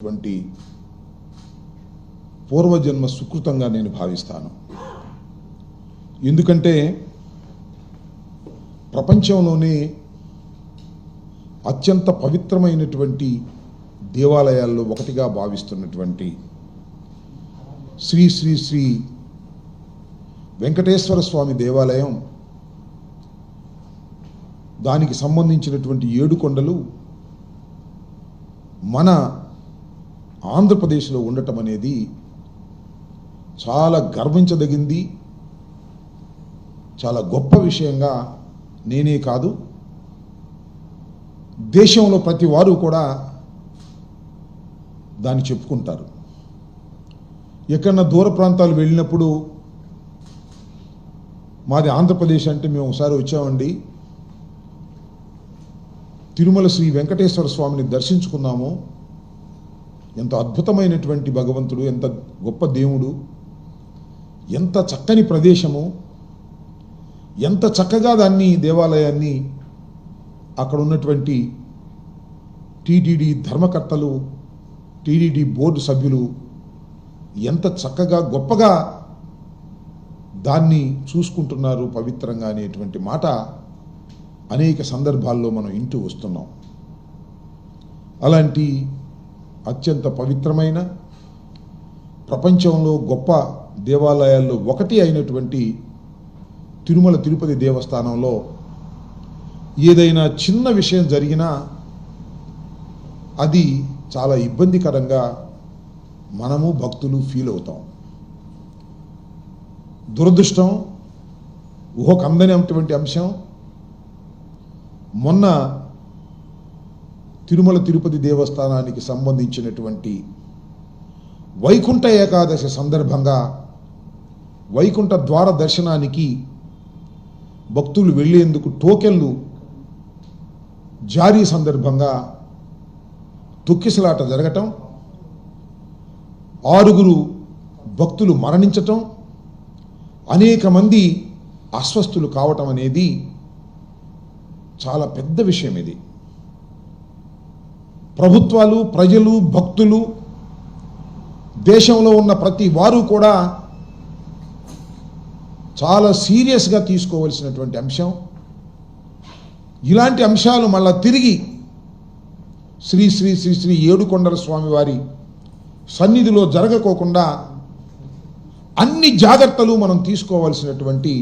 అటువంటి పూర్వజన్మ సుకృతంగా నేను భావిస్తాను. ఎందుకంటే ప్రపంచంలోనే అత్యంత పవిత్రమైనటువంటి దేవాలయాల్లో ఒకటిగా భావిస్తున్నటువంటి శ్రీ శ్రీ శ్రీ వెంకటేశ్వర స్వామి దేవాలయం దానికి సంబంధించినటువంటి ఏడు కొండలు మన ఆంధ్రప్రదేశ్లో ఉండటం అనేది చాలా గర్వించదగింది. చాలా గొప్ప విషయంగా నేనే కాదు. దేశంలో ప్రతి వారు కూడా దాన్ని చెప్పుకుంటారు. ఎక్కడన్నా దూర ప్రాంతాలు వెళ్ళినప్పుడు మాది ఆంధ్రప్రదేశ్ అంటే మేము ఒకసారి వచ్చామండి. తిరుమల శ్రీ వెంకటేశ్వర స్వామిని దర్శించుకున్నాము. ఎంత అద్భుతమైనటువంటి భగవంతుడు ఎంత గొప్ప దేవుడు ఎంత చక్కని ప్రదేశము ఎంత చక్కగా దాన్ని దేవాలయాన్ని అక్కడ ఉన్నటువంటి టీటీడీ ధర్మకర్తలు టీడీడీ బోర్డు సభ్యులు ఎంత చక్కగా గొప్పగా దాన్ని చూసుకుంటున్నారు పవిత్రంగా అనేటువంటి మాట అనేక సందర్భాల్లో మనం ఇంటూ వస్తున్నాం. అలాంటి అత్యంత పవిత్రమైన ప్రపంచంలో గొప్ప దేవాలయాల్లో ఒకటి అయినటువంటి తిరుమల తిరుపతి దేవస్థానంలో ఏదైనా చిన్న విషయం జరిగినా అది చాలా ఇబ్బందికరంగా మనము భక్తులు ఫీల్ అవుతాం. దురదృష్టం ఊహకు అందనటువంటి అంశం మొన్న తిరుమల తిరుపతి దేవస్థానానికి సంబంధించినటువంటి వైకుంఠ ఏకాదశి సందర్భంగా వైకుంఠ ద్వార దర్శనానికి భక్తులు వెళ్ళేందుకు టోకెన్లు జారీ సందర్భంగా తొక్కిసలాట జరగటం ఆరుగురు భక్తులు మరణించటం అనేక మంది అస్వస్థులు కావటం అనేది చాలా పెద్ద విషయం ఇది. ప్రభుత్వాలు ప్రజలు భక్తులు దేశంలో ఉన్న ప్రతి వారు కూడా చాలా సీరియస్గా తీసుకోవలసినటువంటి అంశం. ఇలాంటి అంశాలు మళ్ళా తిరిగి శ్రీ శ్రీ శ్రీ శ్రీ ఏడుకొండల స్వామివారి సన్నిధిలో జరగకోకుండా అన్ని జాగ్రత్తలు మనం తీసుకోవాల్సినటువంటి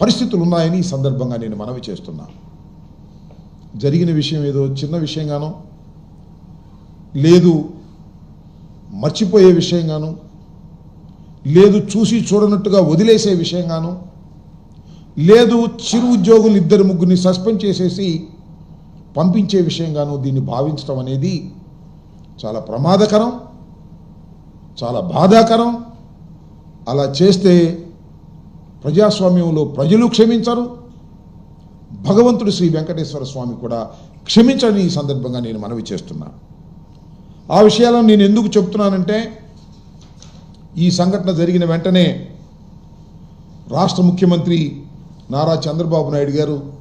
పరిస్థితులు ఉన్నాయని ఈ సందర్భంగా నేను మనవి చేస్తున్నాను. జరిగిన విషయం ఏదో చిన్న విషయంగానో లేదు మర్చిపోయే విషయంగాను లేదు చూసి చూడనట్టుగా వదిలేసే విషయంగాను లేదు చిరు ఉద్యోగులు ఇద్దరు ముగ్గురిని సస్పెండ్ చేసేసి పంపించే విషయంగాను దీన్ని భావించడం అనేది చాలా ప్రమాదకరం చాలా బాధాకరం. అలా చేస్తే ప్రజాస్వామ్యంలో ప్రజలు క్షమించరు. భగవంతుడు శ్రీ వెంకటేశ్వర స్వామి కూడా క్షమించని ఈ సందర్భంగా నేను మనవి చేస్తున్నా. ఆ విషయాలను నేను ఎందుకు చెప్తున్నానంటే ఈ సంఘటన జరిగిన వెంటనే రాష్ట్ర ముఖ్యమంత్రి నారా చంద్రబాబు నాయుడు గారు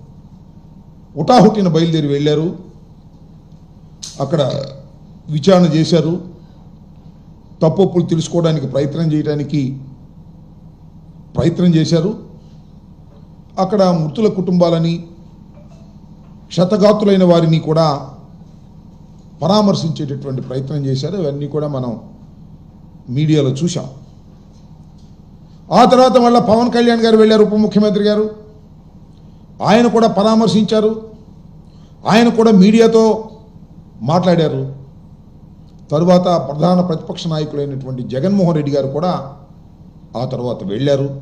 ఉటాహుటిన బయలుదేరి వెళ్ళారు. అక్కడ విచారణ చేశారు. తప్పొప్పులు తెలుసుకోవడానికి ప్రయత్నం చేయడానికి ప్రయత్నం చేశారు. అక్కడ మృతుల కుటుంబాలని క్షతగాతులైన వారిని కూడా పరామర్శించేటటువంటి ప్రయత్నం చేశారు. అవన్నీ కూడా మనం మీడియాలో చూసాం ఆ తర్వాత మళ్ళీ పవన్ కళ్యాణ్ గారు వెళ్ళారు ఉప ముఖ్యమంత్రి గారు. ఆయన కూడా పరామర్శించారు. ఆయన కూడా మీడియాతో మాట్లాడారు. తరువాత ప్రధాన ప్రతిపక్ష నాయకులైనటువంటి జగన్మోహన్ రెడ్డి గారు కూడా ఆ తర్వాత వెళ్ళారు.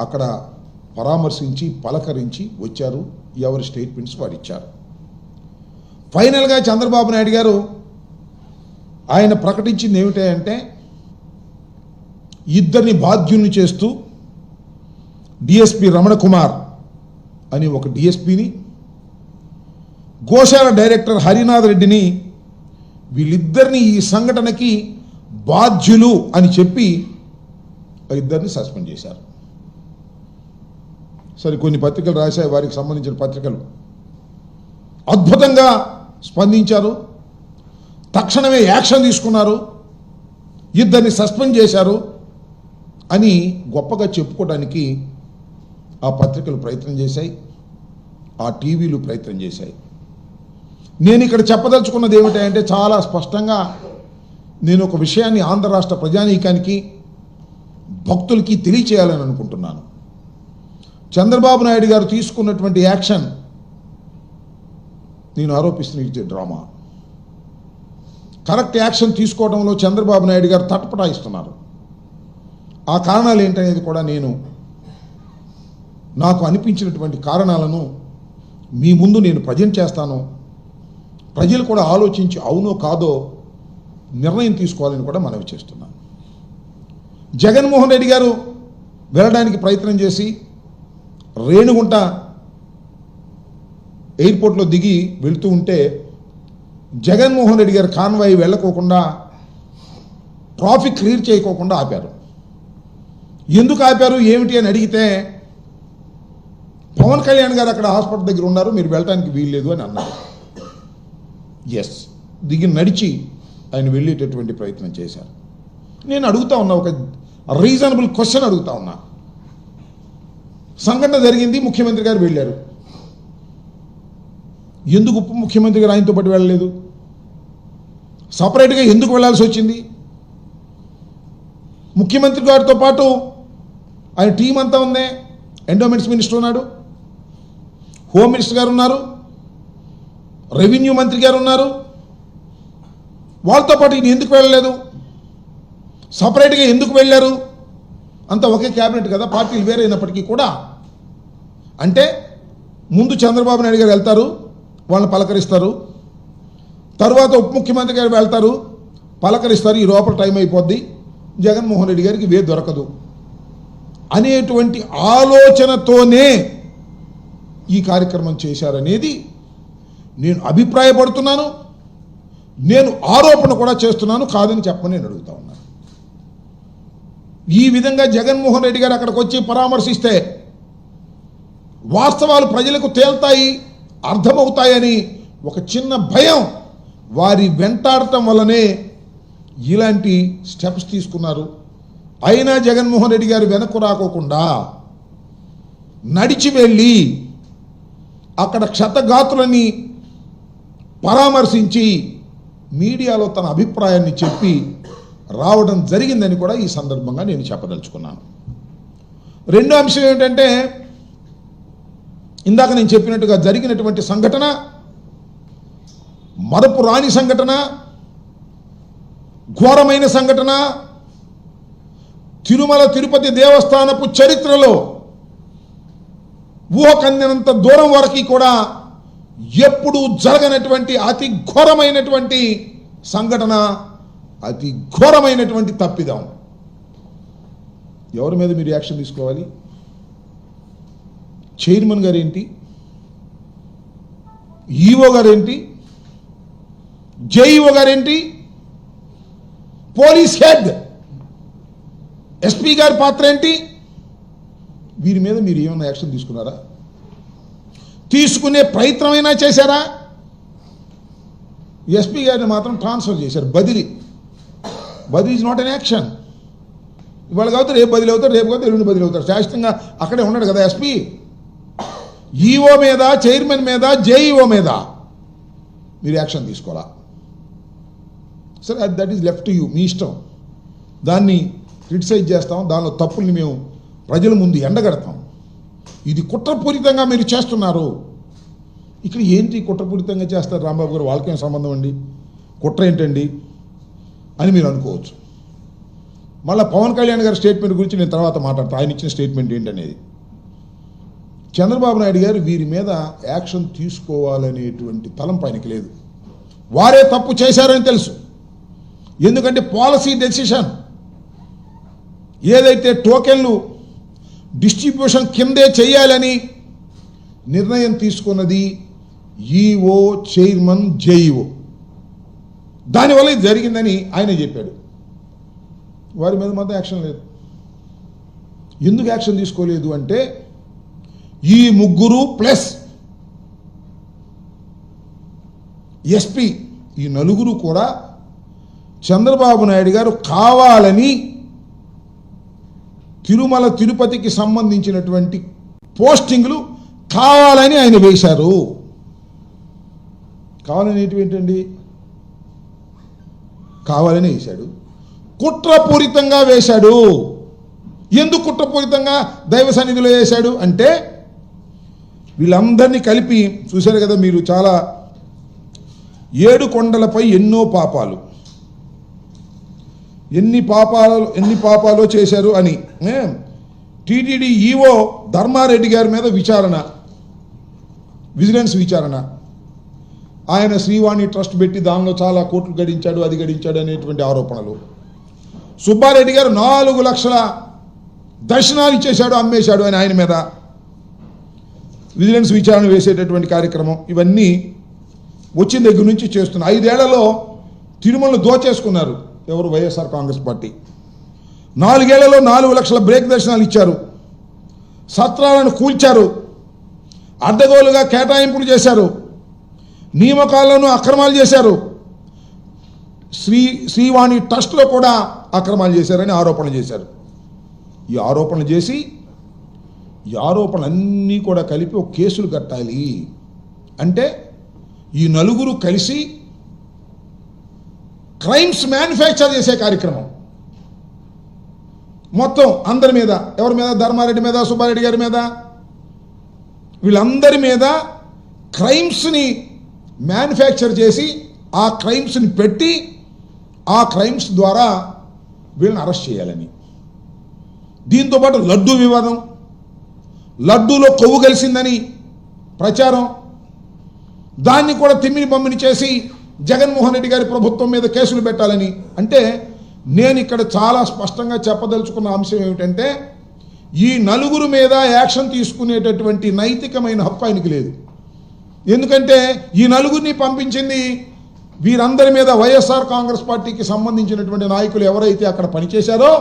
అక్కడ పరామర్శించి పలకరించి వచ్చారు. ఎవరి స్టేట్మెంట్స్ వారు ఇచ్చారు ఫైనల్గా చంద్రబాబు నాయుడు గారు ఆయన ప్రకటించింది ఏమిటంటే ఇద్దరిని బాధ్యుల్ని చేస్తూ డిఎస్పి రమణ కుమార్ అని ఒక డిఎస్పిని గోశాల డైరెక్టర్ హరినాథ్ రెడ్డిని వీళ్ళిద్దరిని ఈ సంఘటనకి బాధ్యులు అని చెప్పి ఇద్దరిని సస్పెండ్ చేశారు. సరే కొన్ని పత్రికలు రాశాయి వారికి సంబంధించిన పత్రికలు. అద్భుతంగా స్పందించారు. తక్షణమే యాక్షన్ తీసుకున్నారు. ఇద్దరిని సస్పెండ్ చేశారు అని గొప్పగా చెప్పుకోవడానికి ఆ పత్రికలు ప్రయత్నం చేశాయి. ఆ టీవీలు ప్రయత్నం చేశాయి. నేను ఇక్కడ చెప్పదలుచుకున్నది ఏమిటంటే చాలా స్పష్టంగా నేను ఒక విషయాన్ని ఆంధ్ర రాష్ట్ర ప్రజానీకానికి భక్తులకి తెలియచేయాలని అనుకుంటున్నాను. చంద్రబాబు నాయుడు గారు తీసుకున్నటువంటి యాక్షన్ నేను ఆరోపిస్తున్న ఇచ్చే డ్రామా. కరెక్ట్ యాక్షన్ తీసుకోవడంలో చంద్రబాబు నాయుడు గారు తటపటాయిస్తున్నారు. ఆ కారణాలు ఏంటనేది కూడా నేను నాకు అనిపించినటువంటి కారణాలను మీ ముందు నేను ప్రజెంట్ చేస్తాను. ప్రజలు కూడా ఆలోచించి అవునో కాదో నిర్ణయం తీసుకోవాలని కూడా మనవి చేస్తున్నాను. జగన్మోహన్ రెడ్డి గారు వెళ్ళడానికి ప్రయత్నం చేసి రేణుగుంట ఎయిర్పోర్ట్లో దిగి వెళుతూ ఉంటే జగన్మోహన్ రెడ్డి గారు కాన్వాయ్ వెళ్ళకోకుండా ట్రాఫిక్ క్లియర్ చేయకోకుండా ఆపారు. ఎందుకు ఆపారు? ఏమిటి అని అడిగితే పవన్ కళ్యాణ్ గారు అక్కడ హాస్పిటల్ దగ్గర ఉన్నారు మీరు వెళ్ళడానికి వీల్లేదు అని అన్నారు. ఎస్ దిగి నడిచి ఆయన వెళ్ళేటటువంటి ప్రయత్నం చేశారు. నేను అడుగుతా ఉన్నా ఒక రీజనబుల్ క్వశ్చన్ అడుగుతా ఉన్నా. సంఘటన జరిగింది ముఖ్యమంత్రి గారు వెళ్ళారు. ఎందుకు ఉప ముఖ్యమంత్రి గారు ఆయనతో పాటు వెళ్ళలేదు? సపరేట్గా ఎందుకు వెళ్ళాల్సి వచ్చింది? ముఖ్యమంత్రి గారితో పాటు ఆయన టీం అంతా ఉందే. ఎండోమెంట్స్ మినిస్టర్ ఉన్నాడు. హోమ్ మినిస్టర్ గారు ఉన్నారు. రెవెన్యూ మంత్రి గారు ఉన్నారు. వాళ్ళతో పాటు ఈయన ఎందుకు వెళ్ళలేదు? సపరేట్గా ఎందుకు వెళ్ళారు? అంతా ఒకే క్యాబినెట్ కదా పార్టీలు వేరైనప్పటికీ కూడా అంటే ముందు చంద్రబాబు నాయుడు గారు వెళ్తారు వాళ్ళని పలకరిస్తారు. తర్వాత ఉప ముఖ్యమంత్రి గారు వెళ్తారు పలకరిస్తారు ఈ లోపల టైం అయిపోద్ది. జగన్మోహన్ రెడ్డి గారికి వే దొరకదు. అనేటువంటి ఆలోచనతోనే ఈ కార్యక్రమం చేశారనేది నేను అభిప్రాయపడుతున్నాను. నేను ఆరోపణ కూడా చేస్తున్నాను కాదని చెప్పమని నేను అడుగుతా ఉన్నాను. ఈ విధంగా జగన్మోహన్ రెడ్డి గారు అక్కడికి వచ్చి పరామర్శిస్తే వాస్తవాలు ప్రజలకు తేల్తాయి అర్థమవుతాయని ఒక చిన్న భయం వారి వెంటాడటం వల్లనే ఇలాంటి స్టెప్స్ తీసుకున్నారు. అయినా జగన్మోహన్ రెడ్డి గారు వెనక్కు రాకోకుండా నడిచి వెళ్ళి అక్కడ క్షతగాతులని పరామర్శించి మీడియాలో తన అభిప్రాయాన్ని చెప్పి రావడం జరిగిందని కూడా ఈ సందర్భంగా నేను చెప్పదలుచుకున్నాను. రెండో అంశం ఏమిటంటే ఇందాక నేను చెప్పినట్టుగా జరిగినటువంటి సంఘటన మరపు రాని సంఘటన ఘోరమైన సంఘటన తిరుమల తిరుపతి దేవస్థానపు చరిత్రలో ఊహకందినంత దూరం వరకు కూడా ఎప్పుడూ జరగనటువంటి అతి ఘోరమైనటువంటి సంఘటన అతి ఘోరమైనటువంటి తప్పిదం. ఎవరి మీద మీరు యాక్షన్ తీసుకోవాలి? చైర్మన్ గారు ఏంటి ఈఓ గారేంటి? జేఈఓ గారేంటి? Police head! ఎస్పీ గారి పాత్ర ఏంటి? వీరి మీద మీరు ఏమైనా యాక్షన్ తీసుకున్నారా? తీసుకునే ప్రయత్నమైనా చేశారా? ఎస్పీ గారిని మాత్రం ట్రాన్స్ఫర్ చేశారు బదిలీ. బదిలీ ఇస్ నాట్ అన్ యాక్షన్. ఇవాళ కావచ్చు రేపు బదిలీ అవుతారు రేపు కాబట్టి ఎల్లుండి బదిలీ అవుతారు. శాశ్వతంగా అక్కడే ఉన్నాడు కదా ఎస్పీ? ఈఓ మీద చైర్మన్ మీద జేఈఓ మీద మీరు యాక్షన్ తీసుకోవాలా? సరే దట్ ఈస్ లెఫ్ట్ యూ మీ ఇష్టం. దాన్ని క్రిటిసైజ్ చేస్తాం దానిలో తప్పుల్ని మేము ప్రజల ముందు ఎండగడతాం. ఇది కుట్రపూరితంగా మీరు చేస్తున్నారు. ఇక్కడ ఏంటి కుట్రపూరితంగా చేస్తారు రాంబాబు గారు? వాళ్ళకేం సంబంధం అండి? కుట్ర ఏంటండి? అని మీరు అనుకోవచ్చు. మళ్ళీ పవన్ కళ్యాణ్ గారి స్టేట్మెంట్ గురించి నేను తర్వాత మాట్లాడతాను ఆయన ఇచ్చిన స్టేట్మెంట్ ఏంటనేది? చంద్రబాబు నాయుడు గారు వీరి మీద యాక్షన్ తీసుకోవాలనేటువంటి తలంపు ఆయనకి లేదు. వారే తప్పు చేశారని తెలుసు. ఎందుకంటే పాలసీ డెసిషన్ ఏదైతే టోకెన్లు డిస్ట్రిబ్యూషన్ కిందే చేయాలని నిర్ణయం తీసుకున్నది ఈఓ చైర్మన్ జేఈఓ. దానివల్ల ఇది జరిగిందని ఆయన చెప్పాడు. వారి మీద మాత్రం యాక్షన్ లేదు. ఎందుకు యాక్షన్ తీసుకోలేదు అంటే ఈ ముగ్గురు ప్లస్ ఎస్పీ ఈ నలుగురు కూడా చంద్రబాబు నాయుడు గారు కావాలని తిరుమల తిరుపతికి సంబంధించినటువంటి పోస్టింగ్లు కావాలని ఆయన వేశారు. కావాలని ఏంటండి? కావాలని వేశాడు. కుట్రపూరితంగా వేశాడు. ఎందుకు కుట్రపూరితంగా? దైవ సన్నిధిలో వేశాడు అంటే వీళ్ళందరినీ కలిపి చూశారు కదా మీరు చాలా ఏడు కొండలపై ఎన్నో పాపాలు. ఎన్ని పాపాలు ఎన్ని పాపాలు చేశారు అని. టీటీడీ ఈవో ధర్మారెడ్డి గారి మీద విచారణ విజిలెన్స్ విచారణ. ఆయన శ్రీవాణి ట్రస్ట్ పెట్టి దానిలో చాలా కోట్లు గడించాడు అది గడించాడు అనేటువంటి ఆరోపణలు. సుబ్బారెడ్డి గారు నాలుగు లక్షల దర్శనాలు ఇచ్చేశాడు అమ్మేశాడు అని ఆయన మీద. విజిలెన్స్ విచారణ వేసేటటువంటి కార్యక్రమం ఇవన్నీ వచ్చిన దగ్గర నుంచి చేస్తున్న. ఐదేళ్ళలో తిరుమలను దోచేసుకున్నారు ఎవరు వైఎస్ఆర్ కాంగ్రెస్ పార్టీ. నాలుగేళ్ళలో నాలుగు లక్షల బ్రేక్ దర్శనాలు ఇచ్చారు. సత్రాలను కూల్చారు. అడ్డగోలుగా కేటాయింపులు చేశారు. నియామకాలను అక్రమాలు చేశారు. శ్రీ శ్రీవాణి ట్రస్ట్లో కూడా అక్రమాలు చేశారని ఆరోపణలు చేశారు. ఈ ఆరోపణలు చేసి ఈ ఆరోపణలన్నీ కూడా కలిపి ఒక కేసులు కట్టాలి. అంటే ఈ నలుగురు కలిసి క్రైమ్స్ మ్యానుఫ్యాక్చర్ చేసే కార్యక్రమం. మొత్తం అందరి మీద ఎవరి మీద? ధర్మారెడ్డి మీద సుబ్బారెడ్డి గారి మీద. వీళ్ళందరి మీద క్రైమ్స్ని మ్యానుఫ్యాక్చర్ చేసి ఆ క్రైమ్స్ని పెట్టి ఆ క్రైమ్స్ ద్వారా వీళ్ళని అరెస్ట్ చేయాలని. దీంతోపాటు లడ్డూ వివాదం. లడ్డూలో కొవ్వు కలిసిందని ప్రచారం. దాన్ని కూడా తిమ్మిని బమ్మిని చేసి జగన్మోహన్ రెడ్డి గారి ప్రభుత్వం మీద కేసులు పెట్టాలని. అంటే నేను ఇక్కడ చాలా స్పష్టంగా చెప్పదలుచుకున్న అంశం ఏమిటంటే ఈ నలుగురు మీద యాక్షన్ తీసుకునేటటువంటి నైతికమైన హక్కు ఆయనకి లేదు. ఎందుకంటే ఈ నలుగురిని పంపించింది వీరందరి మీద వైఎస్ఆర్ కాంగ్రెస్ పార్టీకి సంబంధించినటువంటి నాయకులు ఎవరైతే అక్కడ పనిచేశారో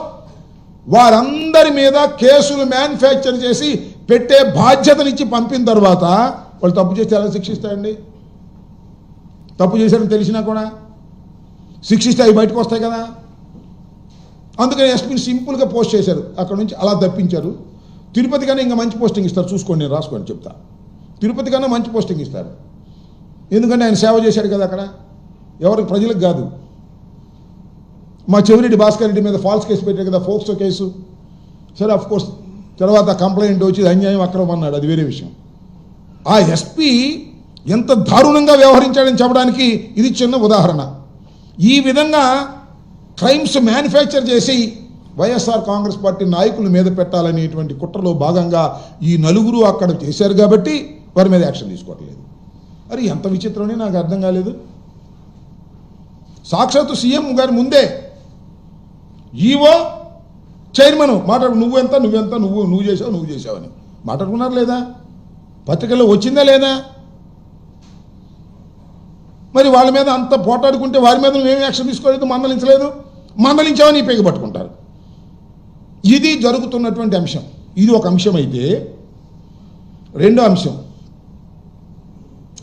వారందరి మీద కేసులు మ్యానుఫ్యాక్చర్ చేసి పెట్టే బాధ్యతనిచ్చి పంపిన తర్వాత వాళ్ళు తప్పు చేస్తే ఎలా శిక్షిస్తారండి? తప్పు చేశారని తెలిసినా కూడా శిక్షిస్తే అవి బయటకు వస్తాయి కదా? అందుకని ఎస్పీని సింపుల్గా పోస్ట్ చేశారు. అక్కడ నుంచి అలా తప్పించారు. తిరుపతి కన్నా ఇంకా మంచి పోస్టింగ్ ఇస్తారు. చూసుకోండి నేను రాసుకోండి చెప్తా. తిరుపతి కన్నా మంచి పోస్టింగ్ ఇస్తారు. ఎందుకంటే ఆయన సేవ చేశాడు కదా అక్కడ? ఎవరికి ప్రజలకు కాదు. మా చెవిరెడ్డి భాస్కర్ రెడ్డి మీద ఫాల్స్ కేసు పెట్టారు కదా ఫోక్సో కేసు. సరే అఫ్ కోర్స్ తర్వాత కంప్లైంట్ వచ్చి అన్యాయం అక్రమం అన్నాడు అది వేరే విషయం. ఆ ఎస్పీ ఎంత దారుణంగా వ్యవహరించాడని చెప్పడానికి ఇది చిన్న ఉదాహరణ. ఈ విధంగా క్రైమ్స్ మ్యానుఫ్యాక్చర్ చేసి వైఎస్ఆర్ కాంగ్రెస్ పార్టీ నాయకుల మీద పెట్టాలనేటువంటి కుట్రలో భాగంగా ఈ నలుగురు అక్కడ చేశారు కాబట్టి వారి మీద యాక్షన్ తీసుకోవట్లేదు. మరి ఎంత విచిత్రమని నాకు అర్థం కాలేదు. సాక్షాత్తు సీఎం గారి ముందే ఈవో చైర్మన్ మాట్లాడు నువ్వెంత నువ్వెంత నువ్వు నువ్వు చేసావు నువ్వు చేసావని మాట్లాడుకున్నారు లేదా? పత్రికల్లో వచ్చిందా లేదా? మరి వాళ్ళ మీద అంత పోటాడుకుంటే వారి మీద నువ్వేమి యాక్షన్ తీసుకోలేదు మందలించలేదు? మందలించావని ఈ పట్టుకుంటారు. ఇది జరుగుతున్నటువంటి అంశం. ఇది ఒక అంశం అయితే రెండో అంశం.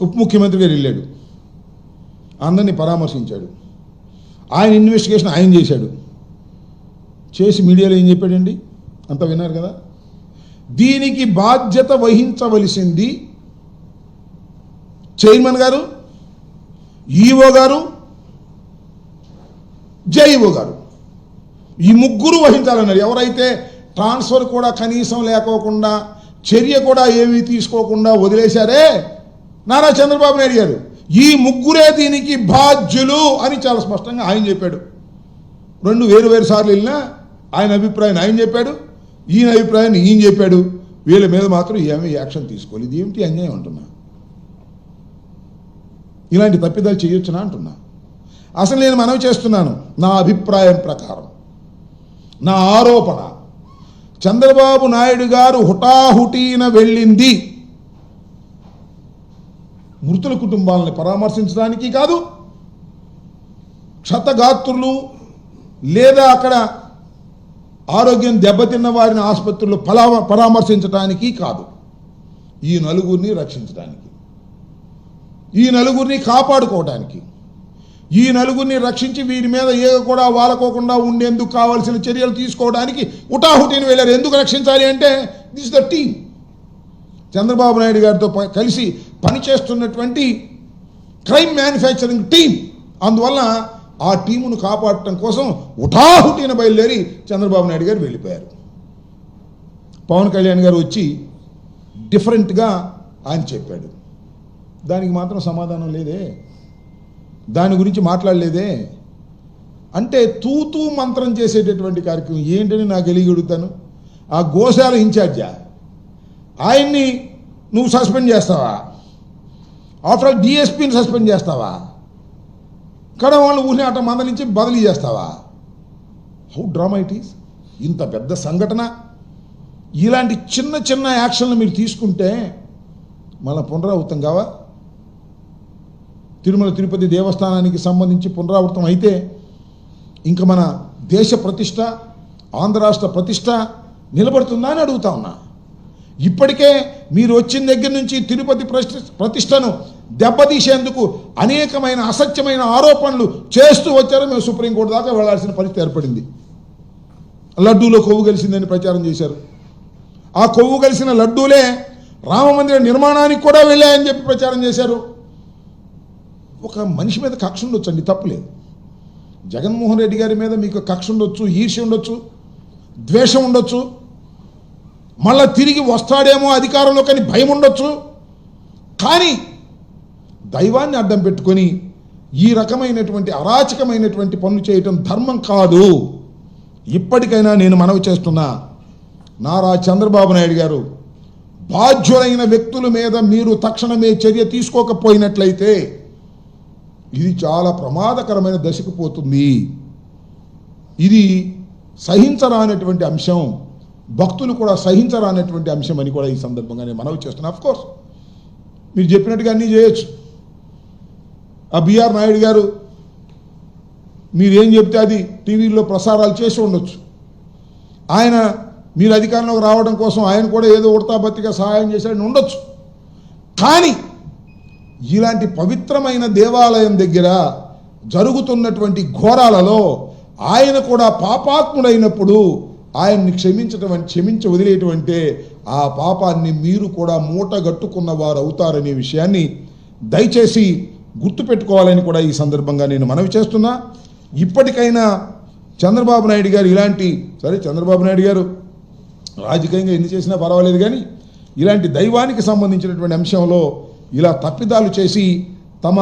ఉప ముఖ్యమంత్రి గారు వెళ్ళాడు. అందరినీ పరామర్శించాడు. ఆయన ఇన్వెస్టిగేషన్ ఆయన చేశాడు. చేసి మీడియాలో ఏం చెప్పాడండి? అంత విన్నారు కదా? దీనికి బాధ్యత వహించవలసింది చైర్మన్ గారు ఈఓ గారు జైఓ గారు. ఈ ముగ్గురు వహించాలన్నారు. ఎవరైతే ట్రాన్స్ఫర్ కూడా కనీసం లేకోకుండా చర్య కూడా ఏమీ తీసుకోకుండా వదిలేశారే నారా చంద్రబాబు నాయుడు గారు. ఈ ముగ్గురే దీనికి బాధ్యులు అని చాలా స్పష్టంగా ఆయన చెప్పాడు. రెండు వేరు వేరు సార్లు వెళ్ళినా ఆయన అభిప్రాయం ఆయన చెప్పాడు ఈయన అభిప్రాయాన్ని ఈయన చెప్పాడు. వీళ్ళ మీద మాత్రం ఏమీ యాక్షన్ తీసుకోవాలి ఇది ఏమిటి అన్యాయం అంటున్నా? ఇలాంటి తప్పిదాలు చేయొచ్చునా అంటున్నా? అసలు నేను మనవి చేస్తున్నాను నా అభిప్రాయం ప్రకారం. నా ఆరోపణ చంద్రబాబు నాయుడు గారు హుటాహుటీన వెళ్ళింది. మృతుల కుటుంబాలని పరామర్శించడానికి కాదు క్షతగాత్రులు లేదా అక్కడ ఆరోగ్యం దెబ్బతిన్న వారిని ఆసుపత్రుల్లో పలా పరామర్శించడానికి కాదు. ఈ నలుగురిని రక్షించడానికి ఈ నలుగురిని కాపాడుకోవడానికి ఈ నలుగురిని రక్షించి వీరి మీద ఏగ కూడా వాలకోకుండా ఉండేందుకు కావాల్సిన చర్యలు తీసుకోవడానికి ఉటాహుటిని వెళ్ళారు. ఎందుకు రక్షించాలి అంటే this the team Chandrababu Naidu గారితో కలిసి పనిచేస్తున్నటువంటి క్రైమ్ మ్యానుఫ్యాక్చరింగ్ టీం అందువల్ల ఆ టీమును కాపాడటం కోసం ఉటాహుటిన బయలుదేరి చంద్రబాబు నాయుడు గారు వెళ్ళిపోయారు. పవన్ కళ్యాణ్ గారు వచ్చి డిఫరెంట్గా ఆయన చెప్పాడు. దానికి మాత్రం సమాధానం లేదే. దాని గురించి మాట్లాడలేదే. అంటే తూతూ మంత్రం చేసేటటువంటి కార్యక్రమం ఏంటని నాకు తెలియగలుగుతాను ఆ గోశాల ఇన్ఛార్జా ఆయన్ని నువ్వు సస్పెండ్ చేస్తావా? ఆఫ్టర్ ఆల్ డిఎస్పీని సస్పెండ్ చేస్తావా? ఇక్కడ వాళ్ళు ఊహిని అట మందలించి బదిలీ చేస్తావా? హౌ డ్రామా ఇట్ ఈస్ ఇంత పెద్ద సంఘటన? ఇలాంటి చిన్న చిన్న యాక్షన్లు మీరు తీసుకుంటే మళ్ళీ పునరావృతం కావా? తిరుమల తిరుపతి దేవస్థానానికి సంబంధించి పునరావృతం అయితే ఇంకా మన దేశ ప్రతిష్ట ఆంధ్ర రాష్ట్ర ప్రతిష్ట నిలబడుతుందా అని అడుగుతా ఉన్నా. ఇప్పటికే మీరు వచ్చిన దగ్గర నుంచి తిరుపతి ప్రతి- ప్రతిష్టను దెబ్బతీసేందుకు అనేకమైన అసత్యమైన ఆరోపణలు చేస్తూ వచ్చారు మేము సుప్రీంకోర్టు దాకా వెళ్ళాల్సిన పరిస్థితి ఏర్పడింది. లడ్డూలో కొవ్వు కలిసిందని ప్రచారం చేశారు. ఆ కొవ్వు కలిసిన లడ్డూలే రామమందిర నిర్మాణానికి కూడా వెళ్ళాయని చెప్పి ప్రచారం చేశారు. ఒక మనిషి మీద కక్ష ఉండొచ్చండి తప్పులేదు జగన్మోహన్ రెడ్డి గారి మీద మీకు కక్ష ఉండొచ్చు ఈర్ష్య ఉండొచ్చు ద్వేషం ఉండొచ్చు. మళ్ళా తిరిగి వస్తాడేమో అధికారంలో కానీ భయం ఉండొచ్చు. కానీ దైవాన్ని అడ్డం పెట్టుకొని ఈ రకమైనటువంటి అరాచకమైనటువంటి పనులు చేయటం ధర్మం కాదు. ఇప్పటికైనా నేను మనవి చేస్తున్నా నారా చంద్రబాబు నాయుడు గారు బాధ్యులైన వ్యక్తుల మీద మీరు తక్షణమే చర్య తీసుకోకపోయినట్లయితే ఇది చాలా ప్రమాదకరమైన దశకు పోతుంది. ఇది సహించరానటువంటి అంశం. భక్తులు కూడా సహించరానటువంటి అంశం అని కూడా ఈ సందర్భంగా నేను మనవి చేస్తున్నా. అఫ్ కోర్స్ మీరు చెప్పినట్టుగా అన్నీ చేయొచ్చు. ఆ బిఆర్ నాయుడు గారు మీరేం చెప్తే అది టీవీలో ప్రసారాలు చేసి ఉండొచ్చు. ఆయన మీరు అధికారంలోకి రావడం కోసం ఆయన కూడా ఏదో ఉడతాబత్తిగా సహాయం చేశాడని ఉండొచ్చు. కానీ ఇలాంటి పవిత్రమైన దేవాలయం దగ్గర జరుగుతున్నటువంటి ఘోరాలలో ఆయన కూడా పాపాత్ముడైనప్పుడు ఆయన్ని క్షమించటం క్షమించి వదిలేయటమంటే ఆ పాపాన్ని మీరు కూడా మూటగట్టుకున్న వారు అవుతారనే విషయాన్ని దయచేసి గుర్తుపెట్టుకోవాలని కూడా ఈ సందర్భంగా నేను మనవి చేస్తున్నా. ఇప్పటికైనా చంద్రబాబు నాయుడు గారు ఇలాంటి సరే చంద్రబాబు నాయుడు గారు రాజకీయంగా ఎన్ని చేసినా పర్వాలేదు కానీ ఇలాంటి దైవానికి సంబంధించినటువంటి అంశంలో ఇలా తప్పిదాలు చేసి తమ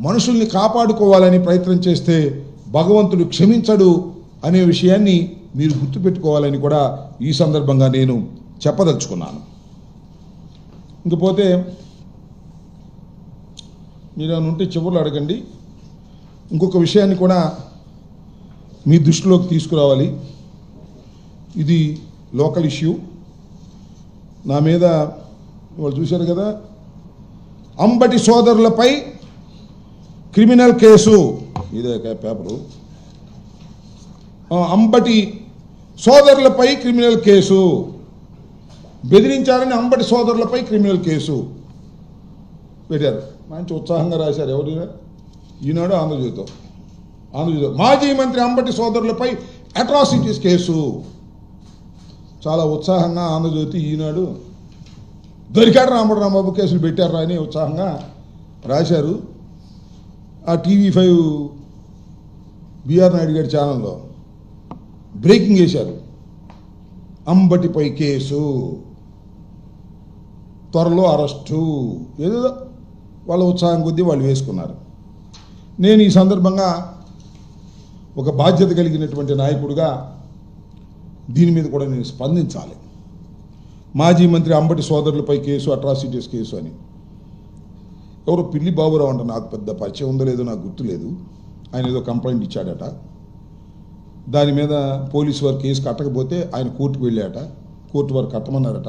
మనుషుల్ని కాపాడుకోవాలని ప్రయత్నం చేస్తే భగవంతుడు క్షమించడు అనే విషయాన్ని మీరు గుర్తుపెట్టుకోవాలని కూడా ఈ సందర్భంగా నేను చెప్పదలుచుకున్నాను. ఇంకపోతే మీరు ఏమైనా ఉంటే చివరిలో అడగండి. ఇంకొక విషయాన్ని కూడా మీ దృష్టిలోకి తీసుకురావాలి. ఇది లోకల్ ఇష్యూ. నా మీద వాళ్ళు చూశారు కదా అంబటి సోదరులపై క్రిమినల్ కేసు. ఇదే పేపరు. అంబటి సోదరులపై క్రిమినల్ కేసు. బెదిరించారని అంబటి సోదరులపై క్రిమినల్ కేసు. పెట్టారు. మంచి ఉత్సాహంగా రాశారు. ఎవరైనా ఈనాడు ఆంధ్రజ్యోతితో. ఆంధ్రజ్యోతి మాజీ మంత్రి అంబటి సోదరులపై అట్రాసిటీస్ కేసు. చాలా ఉత్సాహంగా ఆంధ్రజ్యోతి ఈనాడు దొరికాడు రాముడు రాంబాబు కేసులు పెట్టారా అని ఉత్సాహంగా రాశారు. ఆ టీవీ ఫైవ్ బీఆర్ నాయుడు గారి ఛానల్లో. బ్రేకింగ్ వేశారు అంబటిపై కేసు. త్వరలో అరెస్టు. ఏదో వాళ్ళ ఉత్సాహం కొద్దీ వాళ్ళు వేసుకున్నారు. నేను ఈ సందర్భంగా ఒక బాధ్యత కలిగినటువంటి నాయకుడిగా దీని మీద కూడా నేను స్పందించాలి. మాజీ మంత్రి అంబటి సోదరులపై కేసు అట్రాసిటీస్ కేసు అని. ఎవరో పిల్లి బాబురావు అంట నాకు పెద్ద పరిచయం ఉందో లేదో నాకు గుర్తులేదు. ఆయన ఏదో కంప్లైంట్ ఇచ్చాడట. దాని మీద పోలీసు వారు కేసు కట్టకపోతే ఆయన కోర్టుకు వెళ్ళాట కోర్టు వారు కట్టమన్నారట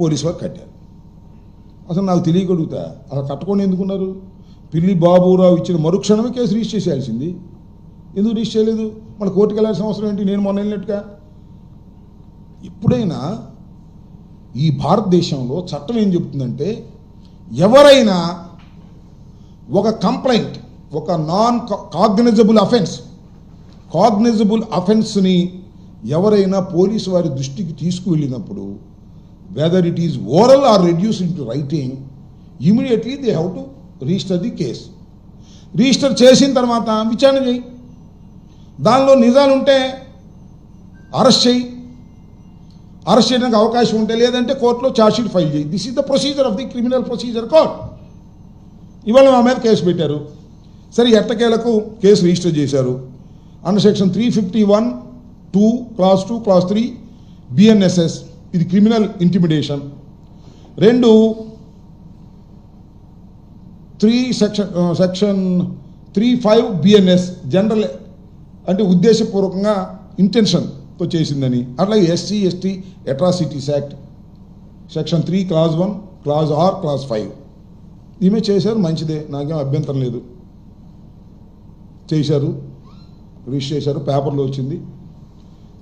పోలీసు వారు కట్టారు. అసలు నాకు తెలియగలుగుతా అసలు కట్టకుండా ఎందుకున్నారు? పిల్లి బాబురావు ఇచ్చిన మరుక్షణమే కేసు రిజిస్టర్ చేయాల్సింది ఎందుకు రిజిస్టర్ చేయలేదు? మన కోర్టుకు వెళ్ళాల్సిన అవసరం ఏంటి? నేను మొన్న వెళ్ళినట్టుగా. ఎప్పుడైనా ఈ భారతదేశంలో చట్టం ఏం చెబుతుందంటే ఎవరైనా ఒక కంప్లైంట్ ఒక నాన్ కాగ్నిజబుల్ అఫెన్స్ కాగ్నిజబుల్ అఫెన్స్ని ఎవరైనా పోలీసు వారి దృష్టికి తీసుకువెళ్ళినప్పుడు whether it is oral or reduce in to writing immediately they have to register the case register చేసిన తర్వాత విచారణ చేయి. దానిలో నిజాలుంటే అరెస్ట్ చేయి. అరెస్ట్ చేయడానికి అవకాశం ఉంటే లేదంటే కోర్టులో ఛార్జ్షీట్ ఫైల్ చేయి. This is the procedure of the criminal procedure court ఇవాళ మా మీద కేసు పెట్టారు. సరే ఎట్టకేలకు కేసు రిజిస్టర్ చేశారు? Under section three fifty one two clause two clause three BNSS ఇది క్రిమినల్ ఇంటిమిడేషన్ రెండు three section section three five BNS general అంటే ఉద్దేశపూర్వకంగా ఇంటెన్షన్తో చేసిందని. అట్లాగే SC ST atrocities act section three clause one clause R clause five ఈమె చేశారు మంచిదే నాకేం అభ్యంతరం లేదు. చేశారు. రిజిస్టర్ చేశారు పేపర్లో వచ్చింది.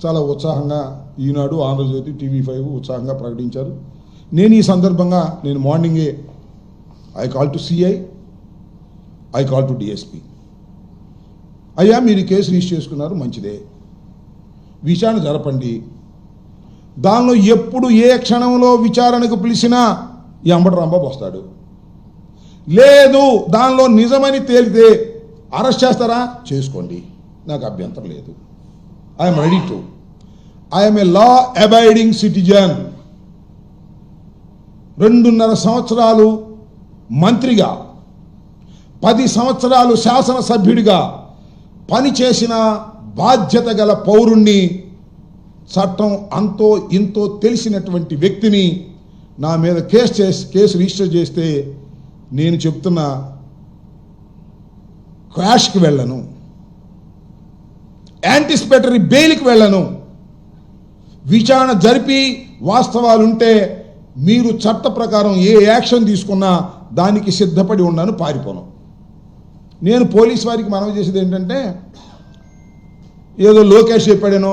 చాలా ఉత్సాహంగా ఈనాడు ఆంధ్రజ్యోతి టీవీ ఫైవ్ ఉత్సాహంగా ప్రకటించారు. నేను ఈ సందర్భంగా నేను మార్నింగే I call to CI I call to DSP అయ్యా మీరు కేసు రిజిస్టర్ చేసుకున్నారు మంచిదే. విచారణ జరపండి. దానిలో ఎప్పుడు ఏ క్షణంలో విచారణకు పిలిచినా ఈ అంబటరాంబాబు వస్తాడు. లేదు దానిలో నిజమని తేలితే అరెస్ట్ చేస్తారా? చేసుకోండి. నాకు అభ్యంతరం లేదు. I'm ready to I'm a law abiding citizen రెండున్నర సంవత్సరాలు మంత్రిగా పది సంవత్సరాలు శాసనసభ్యుడిగా పనిచేసిన బాధ్యత గల పౌరుణ్ణి చట్టం అంతో ఇంతో తెలిసినటువంటి వ్యక్తిని నా మీద కేసు చేసి కేసు రిజిస్టర్ చేస్తే నేను చెప్తున్న క్వాష్కి వెళ్ళను. యాంటిసిపేటరీ బెయిల్కి వెళ్ళను. విచారణ జరిపి వాస్తవాలుంటే మీరు చట్ట ప్రకారం ఏ యాక్షన్ తీసుకున్నా దానికి సిద్ధపడి ఉన్నాను పారిపోను. నేను పోలీస్ వారికి మనవి చేసేది ఏంటంటే ఏదో లోకేష్ చెప్పాడేనో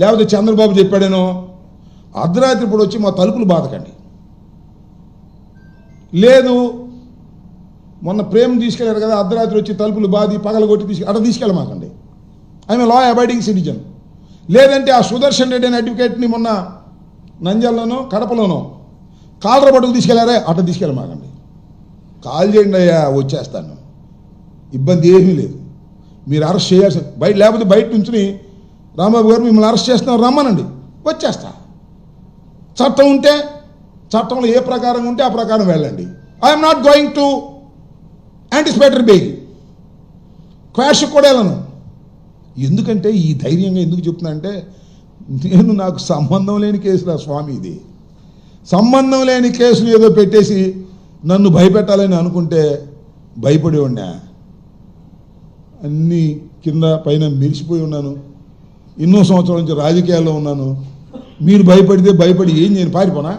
లేకపోతే చంద్రబాబు చెప్పాడేనో అర్ధరాత్రి ఇప్పుడు వచ్చి మా తలుపులు బాధకండి. లేదు మొన్న ప్రేమ తీసుకెళ్ళారు కదా అర్ధరాత్రి వచ్చి తలుపులు బాధి పగలగొట్టి తీసుకెళ్ళి అట తీసుకెళ్ళమాకండి. I'm law abiding citizen. లేదంటే ఆ సుదర్శన్ రెడ్డి అనే అడ్వకేట్ని మొన్న నంజల్లోనో కడపలోనో కాలర పట్టుకు తీసుకెళ్ళారే? అట్లా తీసుకెళ్ళమాకండి కాల్ చేయండి అయ్యా వచ్చేస్తాను. ఇబ్బంది ఏమీ లేదు. మీరు అరెస్ట్ చేయాల్సి బయట లేకపోతే బయట నుంచి రాంబాబు గారు మిమ్మల్ని అరెస్ట్ చేస్తున్నారు రమ్మనండి. వచ్చేస్తా. చట్టం ఉంటే చట్టంలో ఏ ప్రకారం ఉంటే ఆ ప్రకారం వెళ్ళండి. I'm not going to anticipatory bail quash కూడా వెళ్ళను. ఎందుకంటే ఈ ధైర్యంగా ఎందుకు చెప్తున్నా అంటే నేను నాకు సంబంధం లేని కేసురా స్వామి ఇది. సంబంధం లేని కేసులు ఏదో పెట్టేసి నన్ను భయపెట్టాలని అనుకుంటే భయపడి ఉన్నా. అన్నీ కింద పైన మెరిసిపోయి ఉన్నాను. ఎన్నో సంవత్సరాల నుంచి రాజకీయాల్లో ఉన్నాను. మీరు భయపడితే భయపడి ఏం నేను పారిపోనా?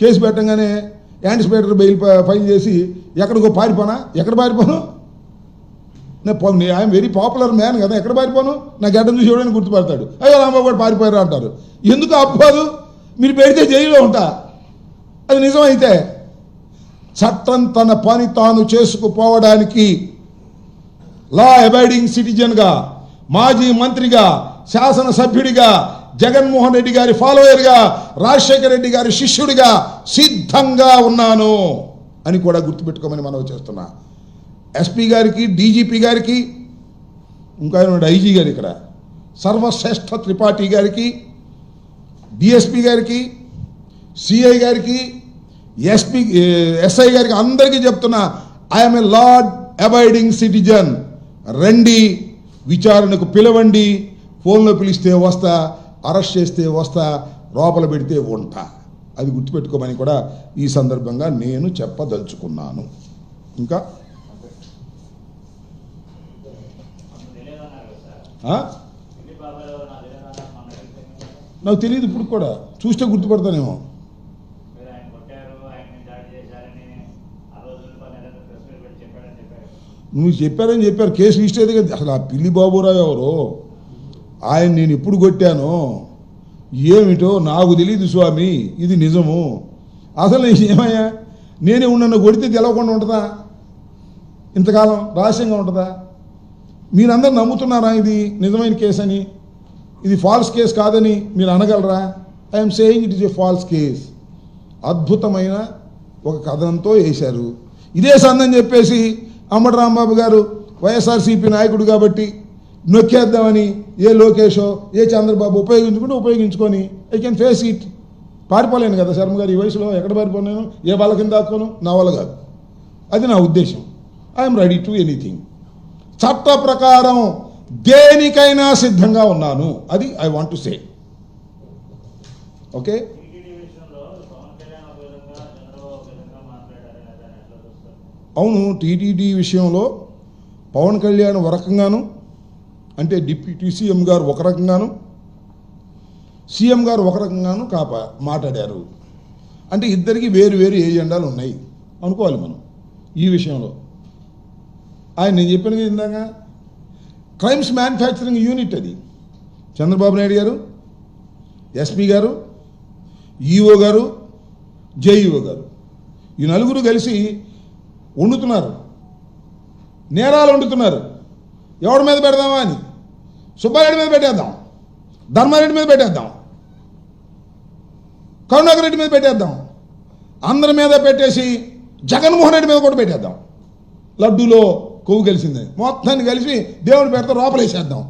కేసు పెట్టంగానే యాంటిసిపేటర్ బెయిల్ ఫైల్ చేసి ఎక్కడికో పారిపోనా? ఎక్కడ పారిపోను? ఐఎమ్ వెరీ పాపులర్ మ్యాన్ కదా ఎక్కడ పారిపోను? నా గడ్డం చూసి ఎవడని గుర్తుపడతాడు. అయ్యో రాంబాబు గారు పారిపోయారు అంటారు. ఎందుకు అప్పదు మీరు పెడితే జైల్లో ఉంటా. అది నిజమైతే చట్టం తన పని తాను చేసుకుపోవడానికి లా అబైడింగ్ సిటిజన్గా మాజీ మంత్రిగా శాసనసభ్యుడిగా జగన్మోహన్ రెడ్డి గారి ఫాలోయర్గా రాజశేఖర రెడ్డి గారి శిష్యుడిగా సిద్ధంగా ఉన్నాను అని కూడా గుర్తుపెట్టుకోమని మనవి చేస్తున్నా. ఎస్పీ గారికి డీజీపీ గారికి ఇంకా ఆయన ఉన్నాడు ఐజీ గారు ఇక్కడ. సర్వశ్రేష్ఠ త్రిపాఠి గారికి డిఎస్పి గారికి సిఐ గారికి ఎస్పి ఎస్ఐ గారికి అందరికీ చెప్తున్నా I'm a law abiding citizen రండి విచారణకు పిలవండి ఫోన్లో పిలిస్తే వస్తా అరెస్ట్ చేస్తే వస్తా లోపల పెడితే ఉంటా. అది గుర్తుపెట్టుకోమని కూడా ఈ సందర్భంగా నేను చెప్పదలుచుకున్నాను. ఇంకా తెలియదన్నారు కదా సార్ ఆ? పిల్లి బాబాయ్ నాకు తెలియదు ఇప్పుడు కూడా. చూస్తే గుర్తుపడతానేమో. నువ్వు చెప్పారని చెప్పారు. కేసు రిజిస్టర్ అయితే కదా. అసలు ఆ పిల్లి బాబురావు ఎవరు? ఆయన నేను ఎప్పుడు కొట్టాను? ఏమిటో నాకు తెలియదు స్వామి. ఇది నిజము. అసలు ఏమయ్యా? నేనే ఉన్నన్ను కొడితే తెలవకుండా ఉంటుందా? ఇంతకాలం రహస్యంగా ఉంటుందా? మీరందరూ నమ్ముతున్నారా ఇది నిజమైన కేసు అని? ఇది ఫాల్స్ కేసు కాదని మీరు అనగలరా? I'm saying it is a false case అద్భుతమైన ఒక కథనంతో వేశారు. ఇదే సందని చెప్పేసి అమ్మటి రాంబాబు గారు వైఎస్ఆర్సీపీ నాయకుడు కాబట్టి నొక్కేద్దామని ఏ లోకేషో ఏ చంద్రబాబు ఉపయోగించుకుంటే ఉపయోగించుకొని ఐ కెన్ ఫేస్ ఇట్ పారిపోలేను కదా శర్మ గారు ఈ వయసులో ఎక్కడ పారిపోలేను? ఏ వాళ్ళ కింద దాక్కోను నా వల్ల కాదు. అది నా ఉద్దేశం. ఐఎమ్ రెడీ టు ఎనీథింగ్ చట్ట ప్రకారం దేనికైనా సిద్ధంగా ఉన్నాను. అది I want to say okay అవును టీటీడీ విషయంలో పవన్ కళ్యాణ్ ఒక రకంగాను అంటే డిప్యూటీ సీఎం గారు ఒక రకంగాను సీఎం గారు ఒక రకంగాను కాప మాట్లాడారు. అంటే ఇద్దరికి వేరు వేరు ఏజెండాలు ఉన్నాయి అనుకోవాలి మనం ఈ విషయంలో. ఆయన నేను చెప్పాను కదా ఇందాక. క్రైమ్స్ మ్యానుఫ్యాక్చరింగ్ యూనిట్ అది. చంద్రబాబు నాయుడు గారు ఎస్పీ గారు ఈఓ గారు జేఈఓ గారు. ఈ నలుగురు కలిసి వండుతున్నారు. నేరాలు వండుతున్నారు. ఎవడి మీద పెడదామా అని? సుబ్బారెడ్డి మీద పెట్టేద్దాం. ధర్మారెడ్డి మీద పెట్టేద్దాం. కరుణాకర్ రెడ్డి మీద పెట్టేద్దాం. అందరి మీద పెట్టేసి జగన్మోహన్ రెడ్డి మీద కూడా పెట్టేద్దాం. లడ్డూలో కొవ్వు కలిసిందని మొత్తాన్ని కలిసి దేవుని పేరుతో లోపలేసేద్దాం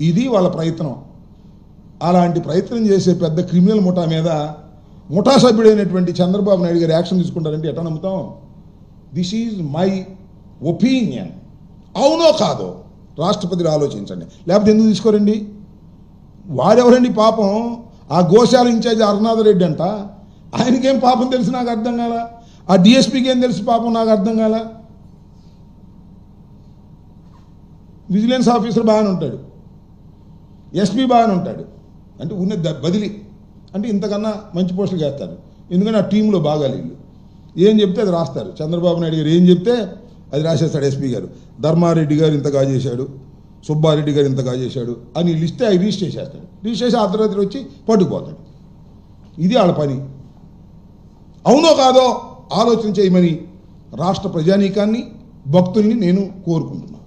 ఇది వాళ్ళ ప్రయత్నం. అలాంటి ప్రయత్నం చేసే పెద్ద క్రిమినల్ ముఠా మీద ముఠా సభ్యుడైనటువంటి చంద్రబాబు నాయుడు గారు యాక్షన్ తీసుకుంటారంటే ఎట్లా నమ్ముతాం? దిస్ ఈజ్ మై ఒపీనియన్ అవునో కాదో రాష్ట్రపతిని ఆలోచించండి. లేకపోతే ఎందుకు తీసుకోరండి? వాడెవరండి పాపం? ఆ గోశాల ఇన్ఛార్జ్ అరుణాథ రెడ్డి అంట. ఆయనకేం పాపం తెలిసి నాకు అర్థం కాల? ఆ డిఎస్పీకి ఏం తెలిసి పాపం నాకు అర్థం కాలా? విజిలెన్స్ ఆఫీసర్ బాగానే ఉంటాడు. ఎస్పీ బాగానే ఉంటాడు. అంటే ఉన్న బదిలీ. అంటే ఇంతకన్నా మంచి పోస్టులు చేస్తారు. ఎందుకంటే ఆ టీంలో బాగా వీళ్ళు. ఏం చెప్తే అది రాస్తారు. చంద్రబాబు నాయుడు గారు ఏం చెప్తే అది రాసేస్తాడు ఎస్పీ గారు. ధర్మారెడ్డి గారు ఇంతగా చేశాడు. సుబ్బారెడ్డి గారు ఇంతగా చేశాడు అని లిస్టే అవి రిజిస్టర్ చేసేస్తాడు. రిజిస్టర్ చేసి అర్ధరాత్రి వచ్చి పట్టుకుపోతాడు. ఇది వాళ్ళ పని. అవునో కాదో ఆలోచన చేయమని రాష్ట్ర ప్రజానీకాన్ని భక్తుల్ని నేను కోరుకుంటున్నాను.